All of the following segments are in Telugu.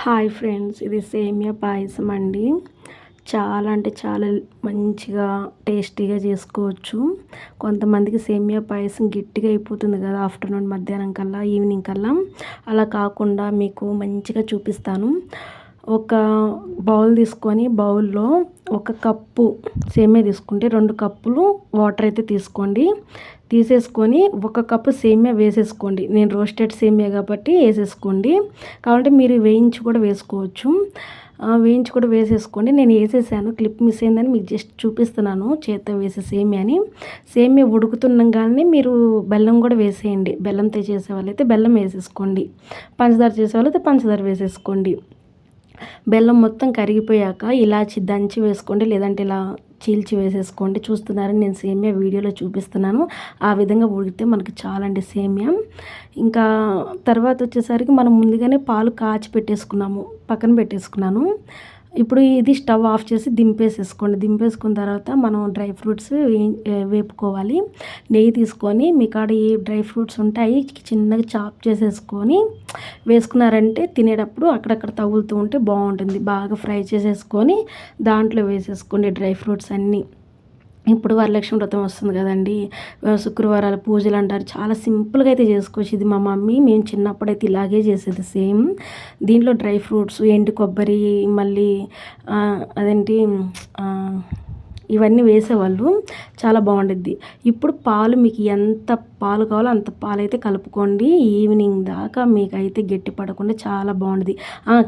హాయ్ ఫ్రెండ్స్ ఇది సేమియా పాయసం అండి. చాలా అంటే చాలా మంచిగా టేస్టీగా చేసుకోవచ్చు. కొంతమందికి సేమియా పాయసం గట్టిగా అయిపోతుంది కదా ఆఫ్టర్నూన్ మధ్యాహ్నం కల్లా ఈవినింగ్ కల్లా. అలా కాకుండా మీకు మంచిగా చూపిస్తాను. ఒక బౌల్ తీసుకొని బౌల్లో ఒక కప్పు సేమియా తీసుకుంటే రెండు కప్పులు వాటర్ అయితే తీసుకోండి. తీసేసుకొని ఒక కప్పు సేమియా వేసేసుకోండి. నేను రోస్టెడ్ సేమియా కాబట్టి వేసేసుకోండి. కాబట్టి మీరు వేయించి కూడా వేసుకోవచ్చు. వేయించి కూడా వేసేసుకోండి. నేను వేసేసాను. క్లిప్ మిస్ అయిందని మీకు జస్ట్ చూపిస్తున్నాను. చేత్తో వేసే సేమియాని సేమియా ఉడుకుతుండగానే మీరు బెల్లం కూడా వేసేయండి. బెల్లంతో చేసే వాళ్ళైతే బెల్లం వేసేసుకోండి. పంచదార చేసే వాళ్ళైతే పంచదార వేసేసుకోండి. బెల్లం మొత్తం కరిగిపోయాక ఇలాచి దంచి వేసుకోండి లేదంటే ఇలా చీల్చి వేసేసుకోండి. చూస్తున్నారని నేను సేమియా వీడియోలో చూపిస్తున్నాను. ఆ విధంగా ఉడికితే మనకి చాలండి సేమియా. ఇంకా తర్వాత వచ్చేసరికి మనం ముందుగానే పాలు కాచి పెట్టేసుకున్నాము పక్కన పెట్టేసుకున్నాను. ఇప్పుడు ఇది స్టవ్ ఆఫ్ చేసి దింపేసేసుకోండి. దింపేసుకున్న తర్వాత మనం డ్రై ఫ్రూట్స్ వేపుకోవాలి. నెయ్యి తీసుకొని మీ కాడ ఈ డ్రై ఫ్రూట్స్ ఉంటాయి చిన్నగా చాప్ చేసేసుకొని వేసుకున్నారంటే తినేటప్పుడు అక్కడక్కడ తగులుతూ ఉంటే బాగుంటుంది. బాగా ఫ్రై చేసేసుకొని దాంట్లో వేసేసుకోండి డ్రై ఫ్రూట్స్ అన్నీ. ఇప్పుడు వరలక్ష్మి వ్రతం వస్తుంది కదండి. శుక్రవారాలు పూజలు అంటారు. చాలా సింపుల్గా అయితే చేసుకోవచ్చు. ఇది మా మమ్మీ మేము చిన్నప్పుడు అయితే ఇలాగే చేసేది సేమ్. దీంట్లో డ్రై ఫ్రూట్స్ ఎండు కొబ్బరి మళ్ళీ అదేంటి ఇవన్నీ వేసేవాళ్ళు చాలా బాగుండిద్ది. ఇప్పుడు పాలు మీకు ఎంత పాలు కావాలో అంత పాలు అయితే కలుపుకోండి. ఈవినింగ్ దాకా మీకు అయితే గట్టి పడకుండా చాలా బాగుండేది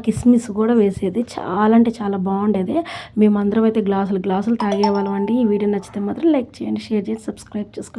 కిస్మిస్ కూడా వేసేది. చాలా అంటే చాలా బాగుండేది. మేమందరం అయితే గ్లాసులు గ్లాసులు తాగేవాళ్ళం అండి. ఈ వీడియో నచ్చితే మాత్రం లైక్ చేయండి షేర్ చేయండి సబ్స్క్రైబ్ చేసుకోండి